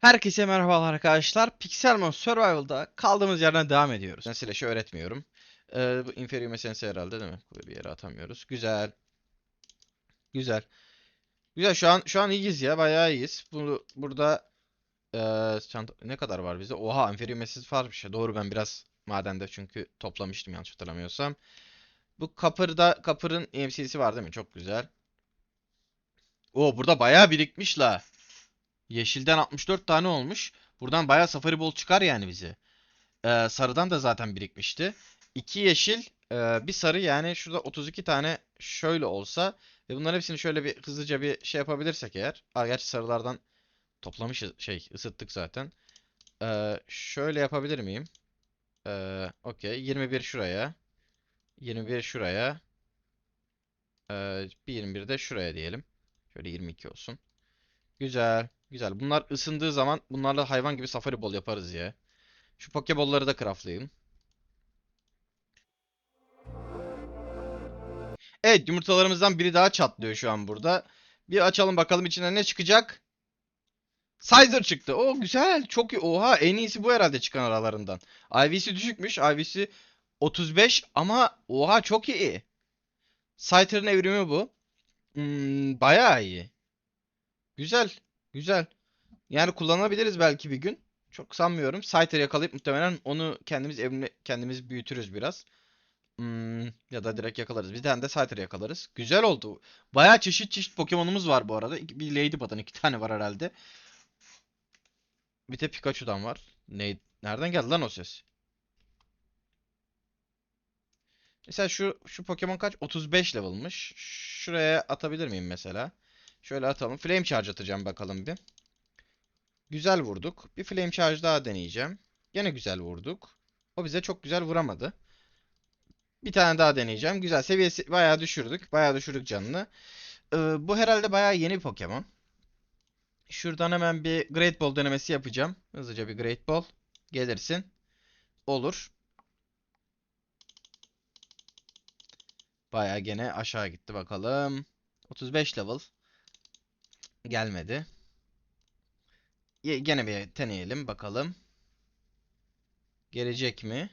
Herkese merhabalar arkadaşlar. Pixelmon Survival'da kaldığımız yerden devam ediyoruz. Ben Slash'ı öğretmiyorum. Ee, bu inferior meselesi herhalde değil mi? Böyle bir yere atamıyoruz. Güzel. Güzel. Güzel şu an şu an iyiyiz ya. Bayağı iyiyiz. Bunu burada eee, çanta ne kadar var bizde? Oha inferior meselesi varmış ya. Doğru ben biraz madende çünkü toplamıştım yanlış hatırlamıyorsam. Bu Copper'da Copper'ın EMC'si var değil mi? Çok güzel. Oo burada bayağı birikmiş la. Yeşilden 64 tane olmuş. Buradan bayağı Safari Ball çıkar yani bize. Ee, sarıdan da zaten birikmişti. 2 yeşil, e, bir sarı yani şurada 32 tane şöyle olsa ve bunların hepsini şöyle bir hızlıca bir şey yapabilirsek eğer. Aa, gerçi sarılardan toplamışız şey ısıttık zaten. Ee, şöyle yapabilir miyim? Ee, okey. 21 şuraya. 21 şuraya. Ee, bir 21 de şuraya diyelim. Şöyle 22 olsun. Güzel. Güzel. Bunlar ısındığı zaman bunlarla hayvan gibi safari bol yaparız ya. Şu pokeball'ları da craftlayayım. Evet yumurtalarımızdan biri daha çatlıyor şu an burada. Bir açalım bakalım içinden ne çıkacak. Sizer çıktı. O güzel. Çok iyi. Oha en iyisi bu herhalde çıkan aralarından. IV'si düşükmüş. IV'si 35 ama oha çok iyi. Scyther'ın evrimi bu. Hmm, bayağı iyi. Güzel. Güzel. Yani kullanabiliriz belki bir gün. Çok sanmıyorum. Scyther yakalayıp muhtemelen onu kendimiz evine, kendimiz büyütürüz biraz. Hmm, ya da direkt yakalarız. Bir tane de Scyther yakalarız. Güzel oldu. Bayağı çeşit çeşit Pokemon'umuz var bu arada. Bir Ladybug'dan iki tane var herhalde. Bir de Pikachu'dan var. Ne, nereden geldi lan o ses? Mesela şu şu Pokemon kaç? 35 level'mış. Şuraya atabilir miyim mesela? Şöyle atalım. Flame Charge atacağım bakalım bir. Güzel vurduk. Bir Flame Charge daha deneyeceğim. Gene güzel vurduk. O bize çok güzel vuramadı. Bir tane daha deneyeceğim. Güzel. Seviyesi bayağı düşürdük. Bayağı düşürdük canını. Ee, bu herhalde bayağı yeni bir Pokemon. Şuradan hemen bir Great Ball denemesi yapacağım. Hızlıca bir Great Ball. Gelirsin. Olur. Bayağı gene aşağı gitti bakalım. 35 level. Gelmedi. Gene bir deneyelim bakalım. Gelecek mi?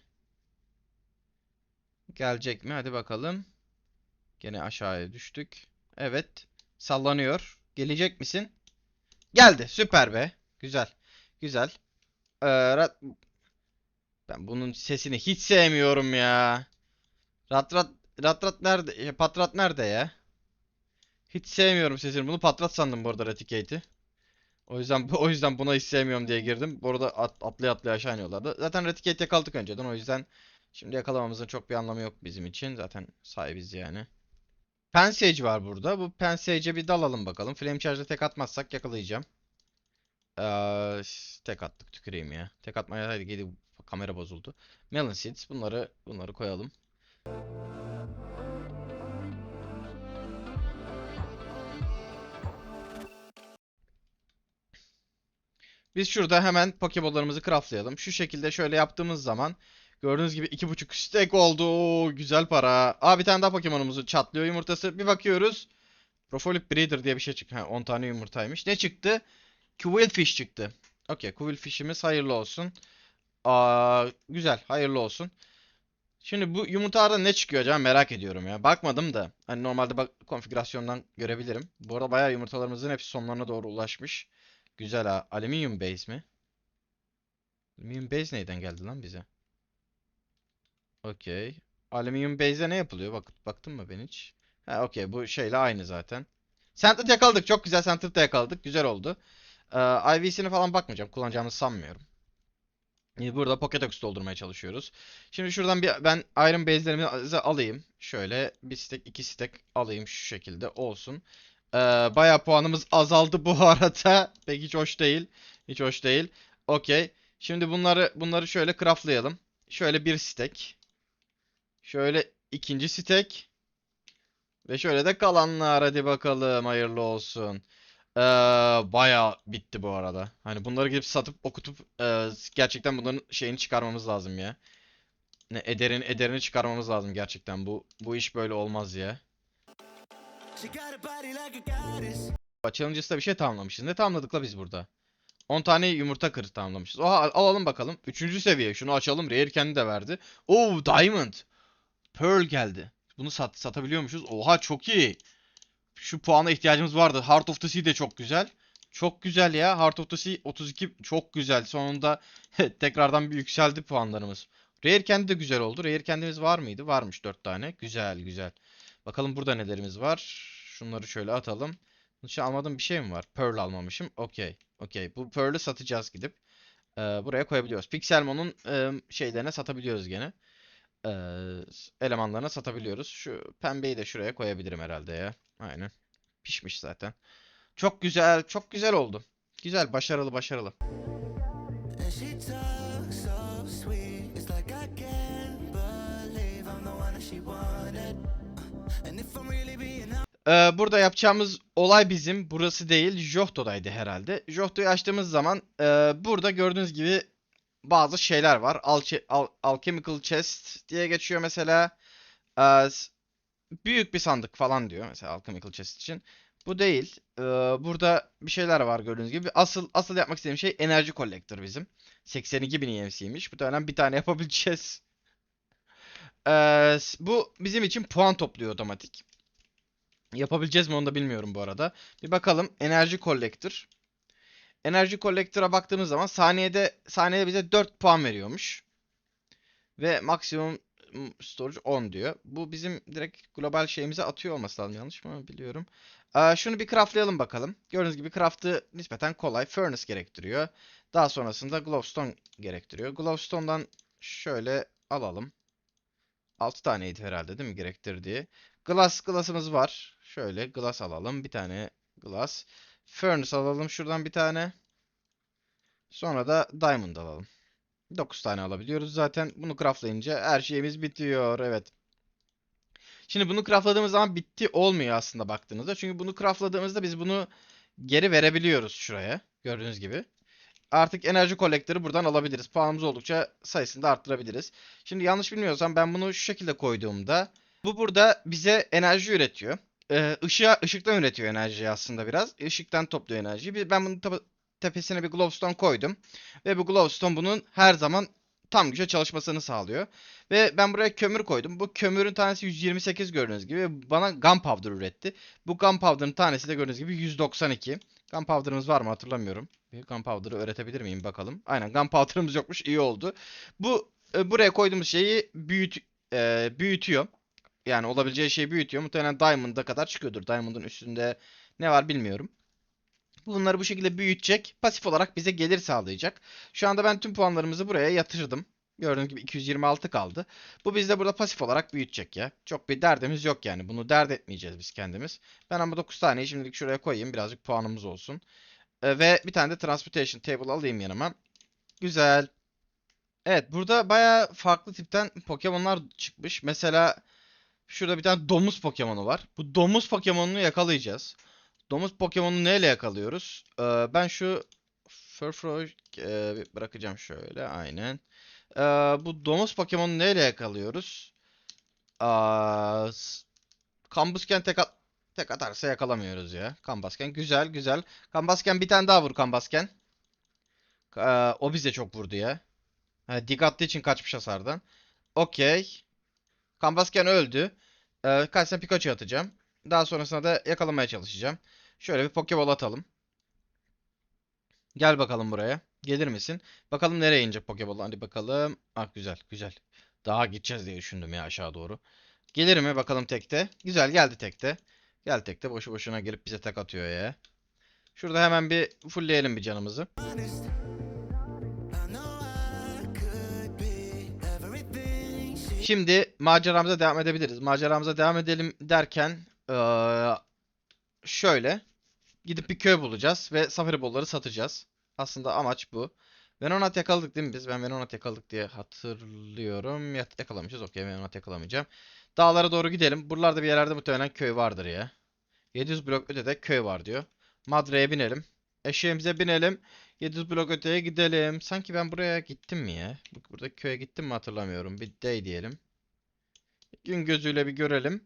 Gelecek mi? Hadi bakalım. Gene aşağıya düştük. Evet. Sallanıyor. Gelecek misin? Geldi. Süper be. Güzel. Güzel. Ee. Ben bunun sesini hiç sevmiyorum ya. Rat rat rat rat nerede? Patrat nerede ya? Hiç sevmiyorum sesini. Bunu patrat sandım bu arada Raticate'i. O yüzden o yüzden buna hiç sevmiyorum diye girdim. Bu arada at, atlaya atlaya aşağı iniyorlardı. Zaten Raticate yakaladık önceden. O yüzden şimdi yakalamamızın çok bir anlamı yok bizim için. Zaten sahibiz yani. Pensage var burada. Bu Pensage'e bir dalalım bakalım. Flame Charge'da tek atmazsak yakalayacağım. Ee, tek attık tüküreyim ya. Tek atmaya hadi gidi kamera bozuldu. Melon Seeds bunları bunları koyalım. Biz şurada hemen Pokeball'larımızı craftlayalım. Şu şekilde şöyle yaptığımız zaman gördüğünüz gibi 2.5 stack oldu. Oo, güzel para. Aa bir tane daha Pokemon'umuzu çatlıyor yumurtası. Bir bakıyoruz. Profolic Breeder diye bir şey çıktı. Ha, 10 tane yumurtaymış. Ne çıktı? Quillfish çıktı. Okey, Quillfish'imiz hayırlı olsun. Aa, güzel, hayırlı olsun. Şimdi bu yumurtalarda ne çıkıyor acaba merak ediyorum ya. Bakmadım da. Hani normalde bak konfigürasyondan görebilirim. Bu arada bayağı yumurtalarımızın hepsi sonlarına doğru ulaşmış. Güzel ha. Alüminyum base mi? Alüminyum base neyden geldi lan bize? Okey. Alüminyum base'e ne yapılıyor? Bak, baktın mı ben hiç? Ha okey bu şeyle aynı zaten. Centered yakaladık. Çok güzel Centered da yakaladık. Güzel oldu. Ee, IV'sine falan bakmayacağım. Kullanacağımızı sanmıyorum. Ee, Burada Pokédex doldurmaya çalışıyoruz. Şimdi şuradan bir ben Iron base'lerimi alayım. Şöyle bir stack, iki stack alayım şu şekilde olsun. Ee, bayağı puanımız azaldı bu arada. Pek hiç hoş değil. Hiç hoş değil. Okey. Şimdi bunları bunları şöyle craftlayalım. Şöyle bir stack. Şöyle ikinci stack. Ve şöyle de kalanlar hadi bakalım hayırlı olsun. Ee, bayağı bitti bu arada. Hani bunları gidip satıp okutup e, gerçekten bunların şeyini çıkarmamız lazım ya. Ne ederin ederini çıkarmamız lazım gerçekten. Bu bu iş böyle olmaz ya. Challenges'ta bir şey tamamlamışız. Ne tamamladık la biz burada? 10 tane yumurta kırı tamamlamışız. Oha al- alalım bakalım. Üçüncü seviye. Şunu açalım. Rare kendi de verdi. Oo Diamond. Pearl geldi. Bunu sat satabiliyormuşuz. Oha çok iyi. Şu puana ihtiyacımız vardı. Heart of the Sea de çok güzel. Çok güzel ya. Heart of the Sea 32 çok güzel. Sonunda tekrardan bir yükseldi puanlarımız. Rare kendi de güzel oldu. Rare kendimiz var mıydı? Varmış 4 tane. Güzel güzel. Bakalım burada nelerimiz var. Şunları şöyle atalım. Bunun için almadığım bir şey mi var? Pearl almamışım. Okey. Okey. Bu Pearl'ü satacağız gidip. Ee, buraya koyabiliyoruz. Pixelmon'un e, şeylerine satabiliyoruz gene. Ee, elemanlarına satabiliyoruz. Şu pembeyi de şuraya koyabilirim herhalde ya. Aynen. Pişmiş zaten. Çok güzel. Çok güzel oldu. Güzel. Başarılı başarılı. Ee, burada yapacağımız olay bizim. Burası değil. Johto'daydı herhalde. Johto'yu açtığımız zaman e, burada gördüğünüz gibi bazı şeyler var. Alche- al- Alchemical Chest diye geçiyor mesela. Ee, büyük bir sandık falan diyor mesela Alchemical Chest için. Bu değil. Ee, burada bir şeyler var gördüğünüz gibi. Asıl asıl yapmak istediğim şey enerji collector bizim. 82.000 EMC'ymiş. Bu dönem bir tane yapabileceğiz. Ee, bu bizim için puan topluyor otomatik. Yapabileceğiz mi onu da bilmiyorum bu arada. Bir bakalım. Enerji Collector. Enerji Collector'a baktığımız zaman saniyede saniyede bize 4 puan veriyormuş. Ve maksimum storage 10 diyor. Bu bizim direkt global şeyimize atıyor olması lazım. Yanlış mı biliyorum. Aa, şunu bir craftlayalım bakalım. Gördüğünüz gibi craft'ı nispeten kolay. Furnace gerektiriyor. Daha sonrasında Glowstone gerektiriyor. Glowstone'dan şöyle alalım. 6 taneydi herhalde değil mi gerektirdiği. Glass glass'ımız var. Şöyle glass alalım. Bir tane glass. Furnace alalım şuradan bir tane. Sonra da diamond alalım. 9 tane alabiliyoruz zaten. Bunu craftlayınca her şeyimiz bitiyor. Evet. Şimdi bunu craftladığımız zaman bitti olmuyor aslında baktığınızda. Çünkü bunu craftladığımızda biz bunu geri verebiliyoruz şuraya. Gördüğünüz gibi. Artık enerji kolektörü buradan alabiliriz. Puanımız oldukça sayısını da arttırabiliriz. Şimdi yanlış bilmiyorsam ben bunu şu şekilde koyduğumda bu burada bize enerji üretiyor. Ee, ışığa, ışıktan üretiyor enerjiyi aslında biraz. Işıktan topluyor enerjiyi. Ben bunun tepesine bir glowstone koydum. Ve bu glowstone bunun her zaman tam güce çalışmasını sağlıyor. Ve ben buraya kömür koydum. Bu kömürün tanesi 128 gördüğünüz gibi. Bana gunpowder üretti. Bu gunpowder'ın tanesi de gördüğünüz gibi 192. Gunpowder'ımız var mı hatırlamıyorum. Bir gunpowder'ı öğretebilir miyim bakalım. Aynen gunpowder'ımız yokmuş. iyi oldu. Bu e, buraya koyduğumuz şeyi büyüt, e, büyütüyor. Yani olabileceği şeyi büyütüyor. Muhtemelen Diamond'a kadar çıkıyordur. Diamond'ın üstünde ne var bilmiyorum. Bunları bu şekilde büyütecek. Pasif olarak bize gelir sağlayacak. Şu anda ben tüm puanlarımızı buraya yatırdım. Gördüğünüz gibi 226 kaldı. Bu bizde burada pasif olarak büyütecek ya. Çok bir derdimiz yok yani. Bunu dert etmeyeceğiz biz kendimiz. Ben ama 9 taneyi şimdilik şuraya koyayım. Birazcık puanımız olsun. Ee, ve bir tane de Transportation Table alayım yanıma. Güzel. Evet burada baya farklı tipten Pokemon'lar çıkmış. Mesela şurada bir tane domuz Pokemon'u var. Bu domuz Pokemon'unu yakalayacağız. Domuz Pokemon'u neyle yakalıyoruz? Ee, ben şu Furfrou e, bırakacağım şöyle aynen. Ee, bu domuz Pokemon'u neyle yakalıyoruz? Aa, Kambusken tek, at- tek atarsa yakalamıyoruz ya. Kambasken güzel güzel. Kambasken bir tane daha vur Kambasken. Ee, o bize çok vurdu ya. Ha, dik attığı için kaçmış hasardan. Okey. Kambasken öldü. Ee, kaçsam Pikachu atacağım. Daha sonrasında da yakalamaya çalışacağım. Şöyle bir Pokeball atalım. Gel bakalım buraya. Gelir misin? Bakalım nereye inecek Pokeball. Hadi bakalım. Ah güzel güzel. Daha gideceğiz diye düşündüm ya aşağı doğru. Gelir mi bakalım tekte? Güzel geldi tekte. Gel tekte boşu boşuna gelip bize tek atıyor ya. Şurada hemen bir fullleyelim bir canımızı. Şimdi maceramıza devam edebiliriz. Maceramıza devam edelim derken şöyle gidip bir köy bulacağız ve safari bolları satacağız. Aslında amaç bu. Venonat yakaladık değil mi biz? Ben Venonat yakaladık diye hatırlıyorum. Ya- Yakalamışız. Okey Venonat yakalamayacağım. Dağlara doğru gidelim. Buralarda bir yerlerde muhtemelen köy vardır ya. 700 blok ötede köy var diyor. Madre'ye binelim. Eşeğimize binelim. 700 blok öteye gidelim. Sanki ben buraya gittim mi ya? Bu- Buradaki köye gittim mi hatırlamıyorum. Bir day diyelim. Gün gözüyle bir görelim.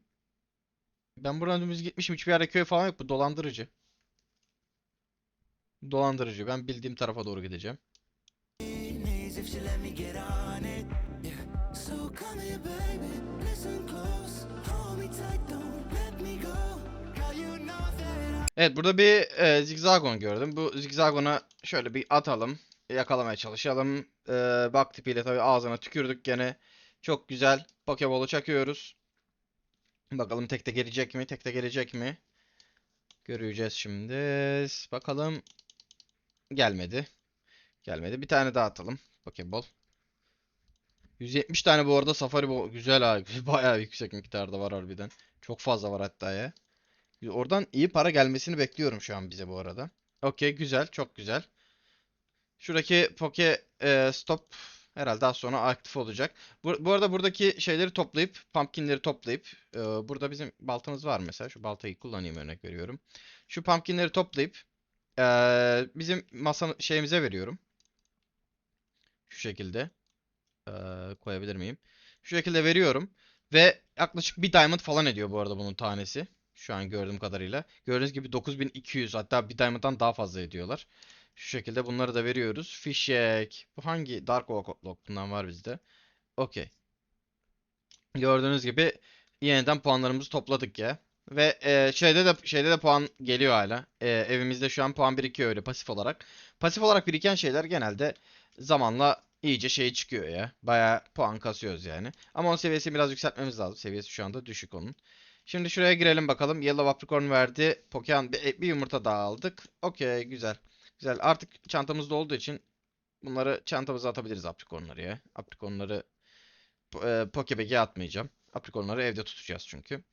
Ben buradan dümdüz gitmişim. Hiçbir yerde köy falan yok. Bu dolandırıcı. Dolandırıcı. Ben bildiğim tarafa doğru gideceğim. So come here, baby. Listen close. Evet burada bir e, zigzagon gördüm. Bu zigzagona şöyle bir atalım. Yakalamaya çalışalım. E, bak tipiyle tabii ağzına tükürdük gene. Çok güzel. Pokeball'u çakıyoruz. Bakalım tekte gelecek mi? Tekte gelecek mi? Göreceğiz şimdi. Bakalım. Gelmedi. Gelmedi. Bir tane daha atalım. Pokeball. 170 tane bu arada Safari Ball. Güzel ha. Bayağı yüksek miktarda var harbiden. Çok fazla var hatta ya. Oradan iyi para gelmesini bekliyorum şu an bize bu arada. Okey güzel. Çok güzel. Şuradaki Poke e, Stop herhalde daha sonra aktif olacak. Bu, bu arada buradaki şeyleri toplayıp, pumpkinleri toplayıp, e, burada bizim baltamız var mesela. Şu baltayı kullanayım örnek veriyorum. Şu pumpkinleri toplayıp e, bizim masa şeyimize veriyorum. Şu şekilde. E, koyabilir miyim? Şu şekilde veriyorum. Ve yaklaşık bir diamond falan ediyor bu arada bunun tanesi. Şu an gördüğüm kadarıyla. Gördüğünüz gibi 9200 hatta bir diamond'dan daha fazla ediyorlar. Şu şekilde bunları da veriyoruz. Fişek. Bu hangi? Dark Oak bundan var bizde. Okey. Gördüğünüz gibi yeniden puanlarımızı topladık ya. Ve e, şeyde de şeyde de puan geliyor hala. E, evimizde şu an puan birikiyor öyle pasif olarak. Pasif olarak biriken şeyler genelde zamanla iyice şey çıkıyor ya. Bayağı puan kasıyoruz yani. Ama onun seviyesini biraz yükseltmemiz lazım. Seviyesi şu anda düşük onun. Şimdi şuraya girelim bakalım. Yellow Apricorn verdi. Pokemon bir, bir yumurta daha aldık. Okey güzel. Güzel. Artık çantamızda olduğu için bunları çantamıza atabiliriz apricornları ya. Apricornları e, Pokebag'e atmayacağım. Apricornları evde tutacağız çünkü.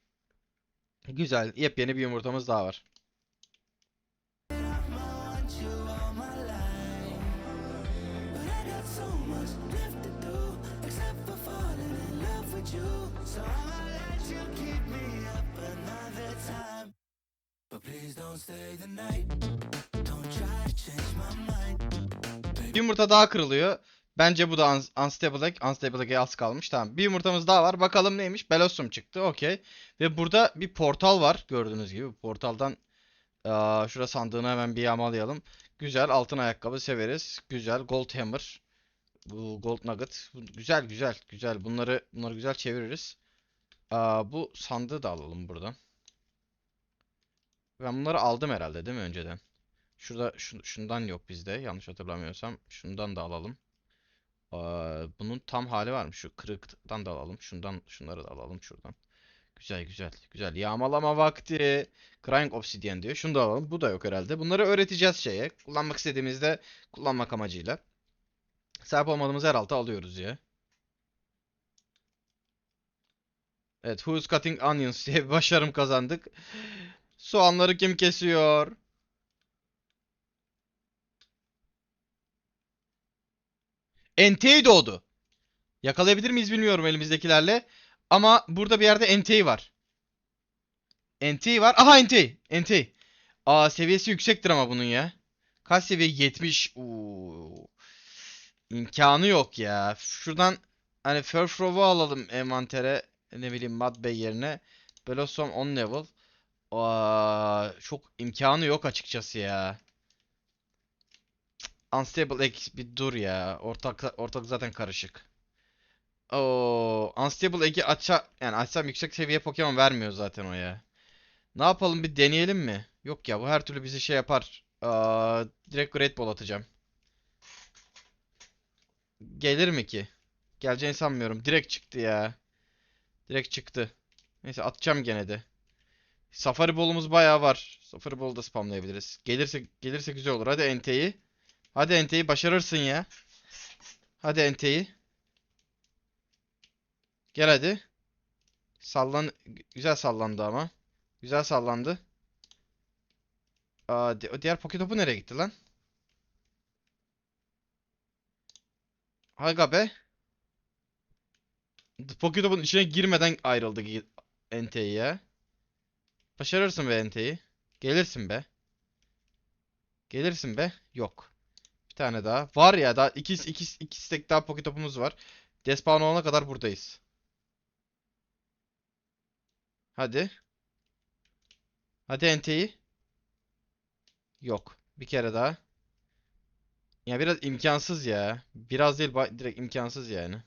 Güzel. Yepyeni bir yumurtamız daha var. Yumurta daha kırılıyor. Bence bu da un Unstable Egg. Unstable Egg'e az kalmış. Tamam. Bir yumurtamız daha var. Bakalım neymiş? Bellossom çıktı. Okey. Ve burada bir portal var. Gördüğünüz gibi. Portaldan aa, şura sandığını hemen bir yağmalayalım. Güzel. Altın ayakkabı severiz. Güzel. Gold Hammer. Bu Gold Nugget. Güzel güzel. Güzel. Bunları bunları güzel çeviririz. Aa, bu sandığı da alalım buradan. Ben bunları aldım herhalde değil mi önceden? Şurada şu- şundan yok bizde. Yanlış hatırlamıyorsam. Şundan da alalım. Bunun tam hali varmış. Şu kırıktan da alalım. Şundan şunları da alalım şuradan. Güzel güzel güzel. Yağmalama vakti. Crying Obsidian diyor. Şunu da alalım. Bu da yok herhalde. Bunları öğreteceğiz şeye. Kullanmak istediğimizde kullanmak amacıyla. Sahip olmadığımız her altı alıyoruz ya. Evet, Who's Cutting Onions diye bir başarım kazandık. Soğanları kim kesiyor? Entei doğdu. Yakalayabilir miyiz bilmiyorum elimizdekilerle. Ama burada bir yerde Entei var. Entei var. Aha Entei. Entei. Aa seviyesi yüksektir ama bunun ya. Kaç seviye? 70. Oo. İmkanı yok ya. Şuradan hani Furfrov'u alalım envantere. Ne bileyim Mud Bey yerine. Blossom 10 level. Aa, çok imkanı yok açıkçası ya. Unstable Egg bir dur ya. Ortak ortak zaten karışık. Oo, Unstable Egg'i aça yani açsam yüksek seviye Pokemon vermiyor zaten o ya. Ne yapalım bir deneyelim mi? Yok ya bu her türlü bizi şey yapar. Aa, direkt Great Ball atacağım. Gelir mi ki? Geleceğini sanmıyorum. Direkt çıktı ya. Direkt çıktı. Neyse atacağım gene de. Safari Ball'umuz bayağı var. Safari Ball'u da spamlayabiliriz. Gelirse gelirse güzel olur. Hadi Entei'yi. Hadi Entei'yi başarırsın ya. Hadi Entei'yi. Gel hadi. Sallan güzel sallandı ama. Güzel sallandı. Aa, diğer Poketop'u nereye gitti lan? Aga be. Poketop'un içine girmeden ayrıldı ya. Başarırsın be Entei. Gelirsin be. Gelirsin be. Yok. Bir tane daha. Var ya daha iki, iki, iki stack daha Poketop'umuz var. Despawn olana kadar buradayız. Hadi. Hadi Entei. Yok. Bir kere daha. Ya biraz imkansız ya. Biraz değil direkt imkansız yani.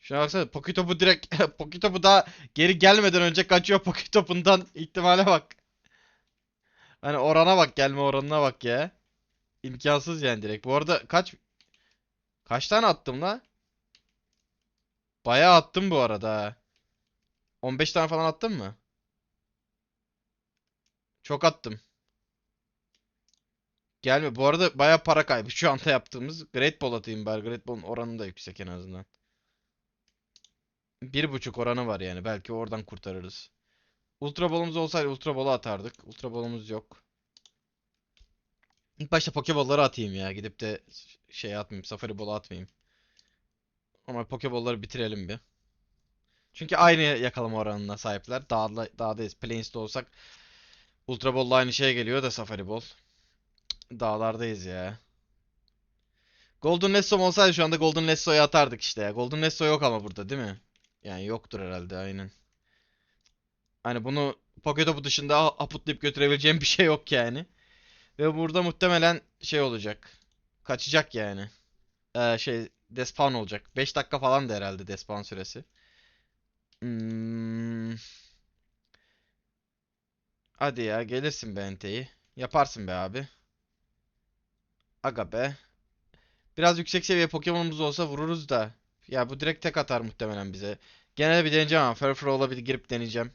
Şuna baksana Poketopu direkt Poketopu daha geri gelmeden önce kaçıyor Poketopundan ihtimale bak. Hani orana bak gelme oranına bak ya. İmkansız yani direkt. Bu arada kaç kaç tane attım la? Bayağı attım bu arada. ha. 15 tane falan attım mı? Çok attım. Gelme. Bu arada bayağı para kaybı şu anda yaptığımız. Great Ball atayım bari. Great Ball'un oranı da yüksek en azından. Bir buçuk oranı var yani. Belki oradan kurtarırız. Ultra Ball'umuz olsaydı Ultra Ball'u atardık. Ultra Ball'umuz yok. İlk başta Pokeball'ları atayım ya. Gidip de şey atmayayım. Safari Ball'u atmayayım. Ama Pokeball'ları bitirelim bir. Çünkü aynı yakalama oranına sahipler. Dağda, dağdayız. Plains'te olsak Ultra Ball'la aynı şeye geliyor da Safari Ball. Dağlardayız ya. Golden Lesso'm olsaydı şu anda Golden Lesso'yu atardık işte ya. Golden Lesso yok ama burada değil mi? Yani yoktur herhalde aynen. Hani bunu Poketopu dışında aputlayıp götürebileceğim bir şey yok yani. Ve burada muhtemelen şey olacak. Kaçacak yani. Ee, şey despawn olacak. 5 dakika falan da herhalde despawn süresi. Hmm. Hadi ya gelirsin be Ente'yi. Yaparsın be abi. Aga be. Biraz yüksek seviye Pokemon'umuz olsa vururuz da. Ya bu direkt tek atar muhtemelen bize. Gene bir deneyeceğim ama Furfrou olabilir girip deneyeceğim.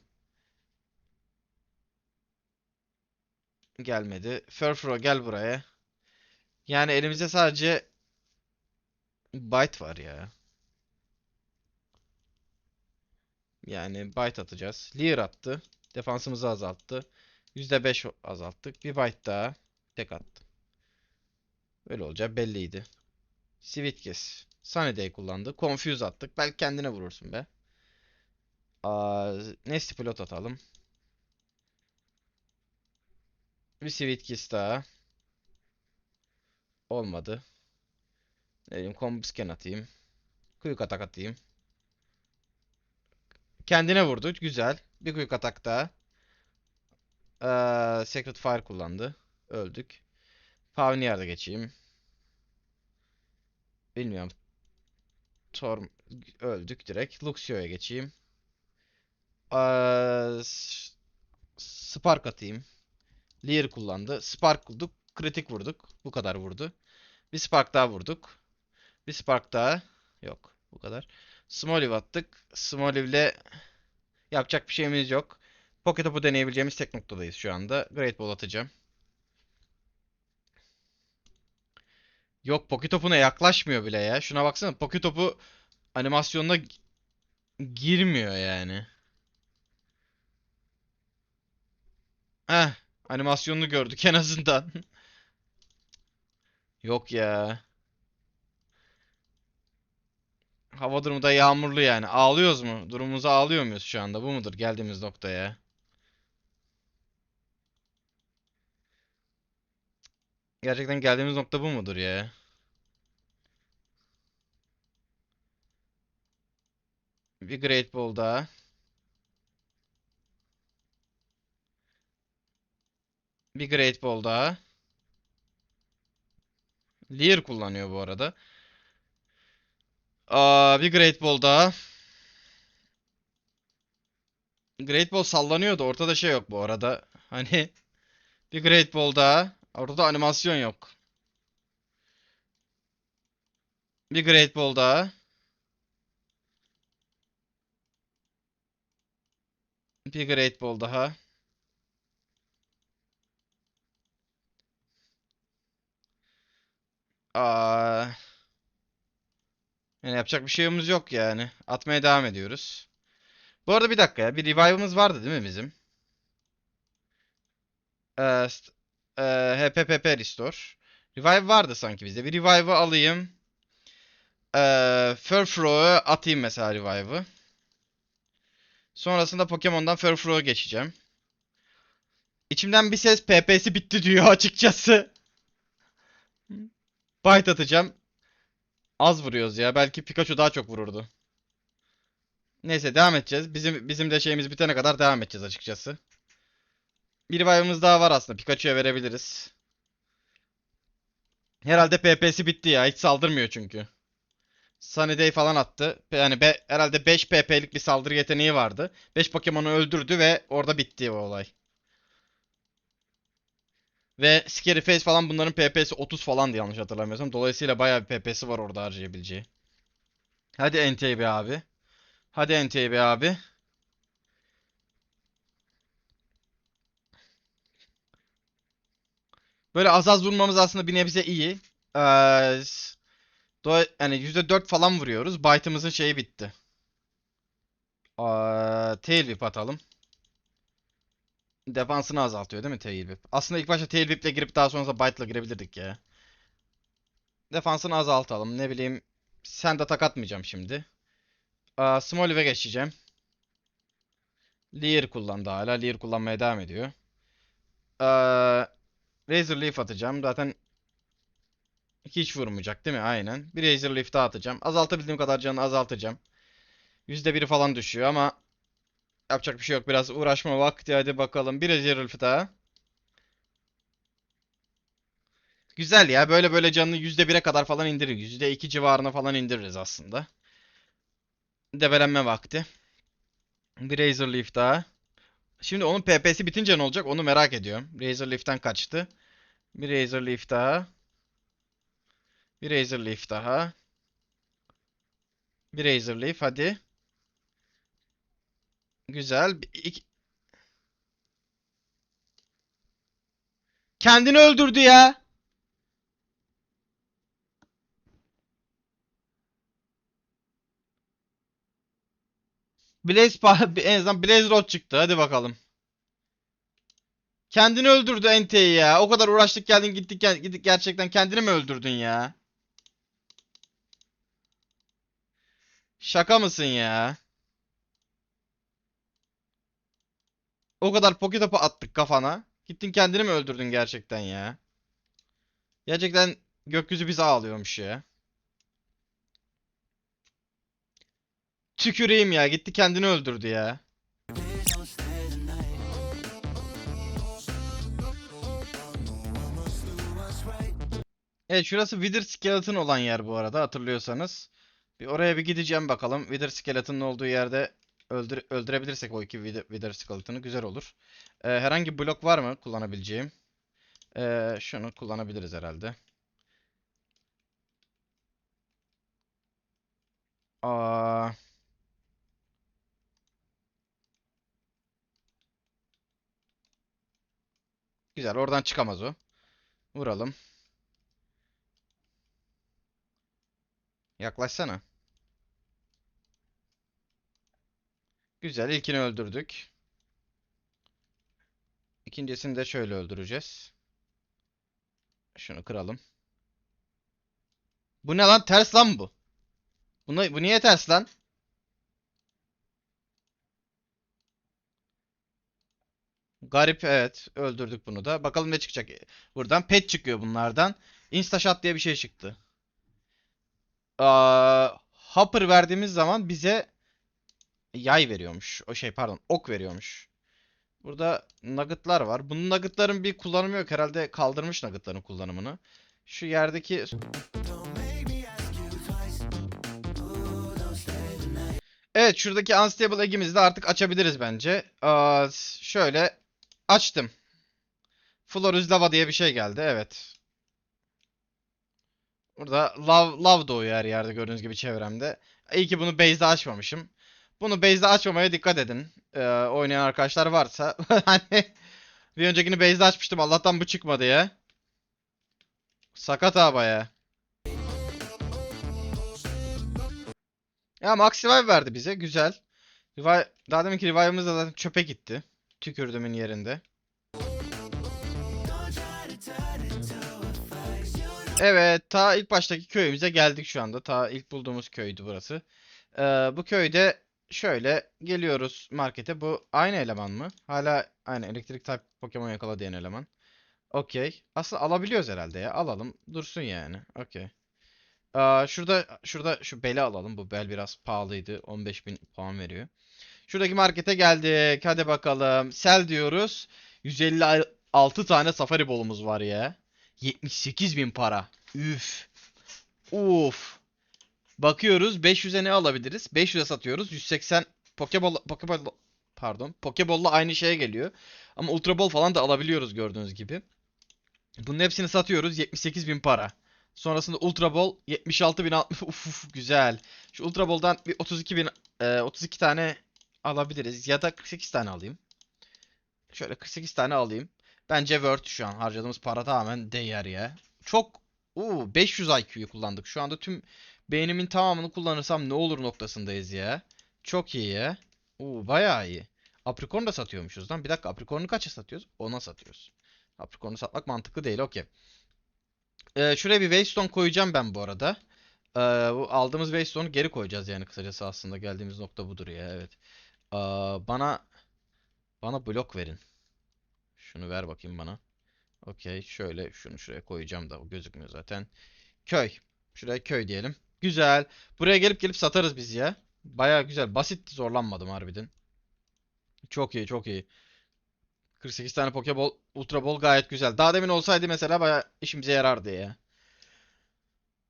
Gelmedi. Furfrou gel buraya. Yani elimizde sadece Bite var ya. Yani Bite atacağız. Leer attı. Defansımızı azalttı. %5 azalttık. Bir Bite daha. Tek attı. Böyle olacağı belliydi. Sweetkiss. Sunny kullandı. Confuse attık. Belki kendine vurursun be. Aa, Nasty Plot atalım. Bir Sweetkiss daha. Olmadı. Ne diyeyim, Combo Scan atayım. Quick Attack atayım. Kendine vurdu. Güzel. Bir Quick Attack daha. Ee, Secret Fire kullandı. Öldük. Pavnier'de geçeyim. Bilmiyorum. Torm öldük direkt. Luxio'ya geçeyim. Ee, Spark atayım. Leer kullandı. Spark bulduk. Kritik vurduk. Bu kadar vurdu. Bir Spark daha vurduk. Bir Spark daha. Yok. Bu kadar. Smoliv attık. Smoliv'le yapacak bir şeyimiz yok. Pocket Top'u deneyebileceğimiz tek noktadayız şu anda. Great Ball atacağım. Yok Pocket Top'una yaklaşmıyor bile ya. Şuna baksana Pocket Top'u animasyonuna gi- girmiyor yani. Heh, animasyonunu gördük en azından. Yok ya. Hava durumu da yağmurlu yani. Ağlıyoruz mu? Durumumuza ağlıyor muyuz şu anda? Bu mudur geldiğimiz noktaya? Gerçekten geldiğimiz nokta bu mudur ya? Bir Great Ball daha. Bir Great Ball daha. Leer kullanıyor bu arada. Aa, bir Great Ball daha. Great Ball sallanıyordu. Ortada şey yok bu arada. Hani bir Great Ball daha. Ortada animasyon yok. Bir Great Ball daha. Bir Great Ball daha. Aa, yani yapacak bir şeyimiz yok yani. Atmaya devam ediyoruz. Bu arada bir dakika ya. Bir revive'ımız vardı değil mi bizim? Ee, ee, HPPP Restore. Revive vardı sanki bizde. Bir revive'ı alayım. Ee, Furfrou'yu atayım mesela revive'ı. Sonrasında Pokemon'dan Furfrou'ya geçeceğim. İçimden bir ses PP'si bitti diyor açıkçası. Bite atacağım. Az vuruyoruz ya. Belki Pikachu daha çok vururdu. Neyse devam edeceğiz. Bizim bizim de şeyimiz bitene kadar devam edeceğiz açıkçası. Bir revive'ımız daha var aslında. Pikachu'ya verebiliriz. Herhalde PP'si bitti ya. Hiç saldırmıyor çünkü. Sunny Day falan attı. Yani be, herhalde 5 PP'lik bir saldırı yeteneği vardı. 5 Pokemon'u öldürdü ve orada bitti o olay. Ve Scary Face falan bunların PP'si 30 falan diye yanlış hatırlamıyorsam. Dolayısıyla bayağı bir PP'si var orada harcayabileceği. Hadi NTB abi. Hadi NTB abi. Böyle az az vurmamız aslında bir nebze iyi. Ee, yani %4 falan vuruyoruz. Bite'ımızın şeyi bitti. Aa, Tail atalım. Defansını azaltıyor değil mi Tail? Aslında ilk başta Tail Whip'le girip daha sonra Bite'la girebilirdik ya. Defansını azaltalım. Ne bileyim. Sen de atmayacağım şimdi. Aa, Small Whip'e geçeceğim. Leer kullandı hala. Leer kullanmaya devam ediyor. Aa, Razor Leaf atacağım. Zaten hiç vurmayacak değil mi? Aynen. Bir Razor Leaf daha atacağım. Azaltabildiğim kadar canını azaltacağım. %1'i falan düşüyor ama yapacak bir şey yok. Biraz uğraşma vakti. Hadi bakalım. Bir Razor Leaf daha. Güzel ya. Böyle böyle canını %1'e kadar falan indiririz. %2 civarına falan indiririz aslında. Debelenme vakti. Bir Razor Leaf daha. Şimdi onun PP'si bitince ne olacak? Onu merak ediyorum. Razor Leaf'ten kaçtı. Bir Razor Leaf daha. Bir Razor Leaf daha. Bir Razor Leaf hadi. Güzel. İki- Kendini öldürdü ya. Blaze en azından Blaze Rod çıktı. Hadi bakalım. Kendini öldürdü Ente'yi ya. O kadar uğraştık geldin gittik gittik gerçekten kendini mi öldürdün ya? Şaka mısın ya? O kadar poke topu attık kafana. Gittin kendini mi öldürdün gerçekten ya? Gerçekten gökyüzü bizi ağlıyormuş ya. Tüküreyim ya. Gitti kendini öldürdü ya. Evet şurası Wither Skeleton olan yer bu arada hatırlıyorsanız. Bir oraya bir gideceğim bakalım. Wither Skeleton'ın olduğu yerde öldür öldürebilirsek o iki Wither, Skeleton'ı güzel olur. Ee, herhangi blok var mı kullanabileceğim? Ee, şunu kullanabiliriz herhalde. Aa, güzel oradan çıkamaz o. Vuralım. Yaklaşsana. Güzel ilkini öldürdük. İkincisini de şöyle öldüreceğiz. Şunu kıralım. Bu ne lan? Ters lan bu. Buna, bu niye ters lan? Garip evet. Öldürdük bunu da. Bakalım ne çıkacak. Buradan pet çıkıyor bunlardan. Instashot diye bir şey çıktı. Aa, Hopper verdiğimiz zaman bize yay veriyormuş. O şey pardon ok veriyormuş. Burada nuggetlar var. Bunun nuggetların bir kullanımı yok. Herhalde kaldırmış nuggetların kullanımını. Şu yerdeki Evet şuradaki unstable egg'imizi de artık açabiliriz bence. Aa, şöyle açtım. Florus lava diye bir şey geldi. Evet. Burada love, love doğuyor her yerde gördüğünüz gibi çevremde. İyi ki bunu base'de açmamışım. Bunu base'de açmamaya dikkat edin. Ee, oynayan arkadaşlar varsa. Hani bir öncekini base'de açmıştım. Allah'tan bu çıkmadı ya. Sakat ha baya. Ya Max Revive verdi bize. Güzel. Revive, daha deminki Revive'ımız da zaten çöpe gitti. Tükürdümün yerinde. Evet, ta ilk baştaki köyümüze geldik şu anda. Ta ilk bulduğumuz köydü burası. Ee, bu köyde şöyle geliyoruz markete. Bu aynı eleman mı? Hala aynı elektrik type Pokemon yakala diyen eleman. Okey. Aslında alabiliyoruz herhalde ya. Alalım. Dursun yani. Okey. Aa, şurada şurada şu beli alalım. Bu bel biraz pahalıydı. 15.000 puan veriyor. Şuradaki markete geldik. Hadi bakalım. Sell diyoruz. 156 tane safari bolumuz var ya. 78.000 para. Üf. Uf. Bakıyoruz 500'e ne alabiliriz? 500'e satıyoruz. 180 Pokeball Pokeball pardon. Pokeball'la aynı şeye geliyor. Ama Ultra Ball falan da alabiliyoruz gördüğünüz gibi. Bunun hepsini satıyoruz. 78.000 para. Sonrasında Ultra Ball 76.000 uf, uf güzel. Şu Ultra Ball'dan bir 32.000 e, 32 tane alabiliriz ya da 48 tane alayım. Şöyle 48 tane alayım. Bence worth şu an harcadığımız para tamamen değer ya. Çok Uuu 500 IQ'yu kullandık. Şu anda tüm beynimin tamamını kullanırsam ne olur noktasındayız ya. Çok iyi ya. Uuu bayağı iyi. Apricorn da satıyormuşuz lan. Bir dakika Apricorn'u kaça satıyoruz? Ona satıyoruz. Apricorn'u satmak mantıklı değil. Okey. Ee, şuraya bir Waystone koyacağım ben bu arada. Ee, bu aldığımız Waystone'u geri koyacağız yani kısacası aslında geldiğimiz nokta budur ya evet. Bana bana blok verin. Şunu ver bakayım bana. Okey şöyle şunu şuraya koyacağım da o gözükmüyor zaten. Köy. Şuraya köy diyelim. Güzel. Buraya gelip gelip satarız biz ya. Baya güzel. Basit zorlanmadım harbiden. Çok iyi çok iyi. 48 tane Pokeball, Ultra Ball gayet güzel. Daha demin olsaydı mesela baya işimize yarardı ya.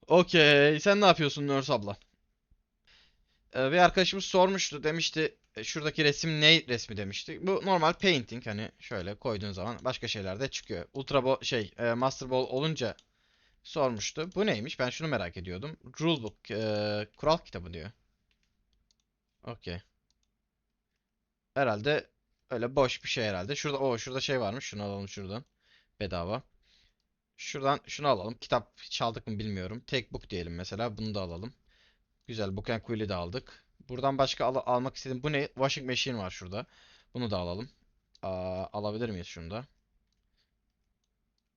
Okey. Sen ne yapıyorsun Nurse abla? Ee, bir arkadaşımız sormuştu. Demişti şuradaki resim ne resmi demişti. Bu normal painting hani şöyle koyduğun zaman başka şeyler de çıkıyor. Ultra Ball şey e, Master Ball olunca sormuştu. Bu neymiş? Ben şunu merak ediyordum. Rulebook e, kural kitabı diyor. Okey. Herhalde öyle boş bir şey herhalde. Şurada o şurada şey varmış. Şunu alalım şuradan. Bedava. Şuradan şunu alalım. Kitap çaldık mı bilmiyorum. Take book diyelim mesela. Bunu da alalım. Güzel. Book and Quill'i de aldık. Buradan başka al- almak istediğim bu ne? Washing machine var şurada. Bunu da alalım. Aa, alabilir miyiz şunu da?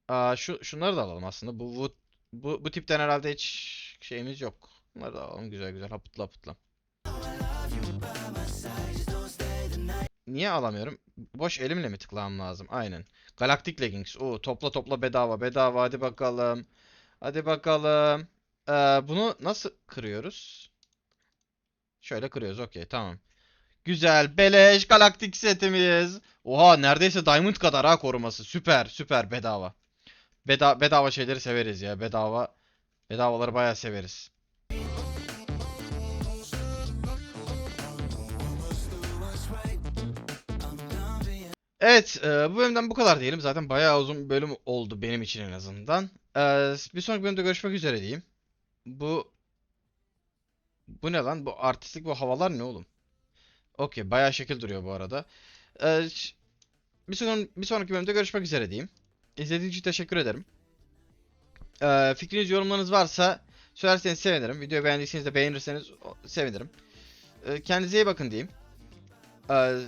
Aa, şu şunları da alalım aslında. Bu bu bu, bu tipten herhalde hiç şeyimiz yok. Bunları da alalım güzel güzel hapıtla hapıtla. Niye alamıyorum? Boş elimle mi tıklamam lazım? Aynen. Galactic Leggings. Oo, topla topla bedava bedava hadi bakalım. Hadi bakalım. Ee, bunu nasıl kırıyoruz? Şöyle kırıyoruz. Okey tamam. Güzel. Beleş galaktik setimiz. Oha neredeyse diamond kadar ha koruması. Süper süper bedava. Beda bedava şeyleri severiz ya. Bedava bedavaları bayağı severiz. Evet, e, bu bölümden bu kadar diyelim. Zaten bayağı uzun bir bölüm oldu benim için en azından. E, bir sonraki bölümde görüşmek üzere diyeyim. Bu bu ne lan? Bu artistik bu havalar ne oğlum? Okey, bayağı şekil duruyor bu arada. E, ş- bir son bir sonraki bölümde görüşmek üzere diyeyim. İzlediğiniz için teşekkür ederim. E, fikriniz, yorumlarınız varsa söylerseniz sevinirim. Videoyu beğendiyseniz de beğenirseniz sevinirim. E, kendinize iyi bakın diyeyim. E,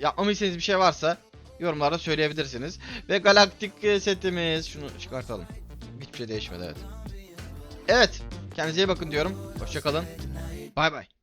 yapmamı istediğiniz bir şey varsa yorumlarda söyleyebilirsiniz. Ve galaktik e, setimiz. Şunu çıkartalım. Hiçbir şey değişmedi evet. Evet. Kendinize iyi bakın diyorum. Hoşçakalın. Bay bay.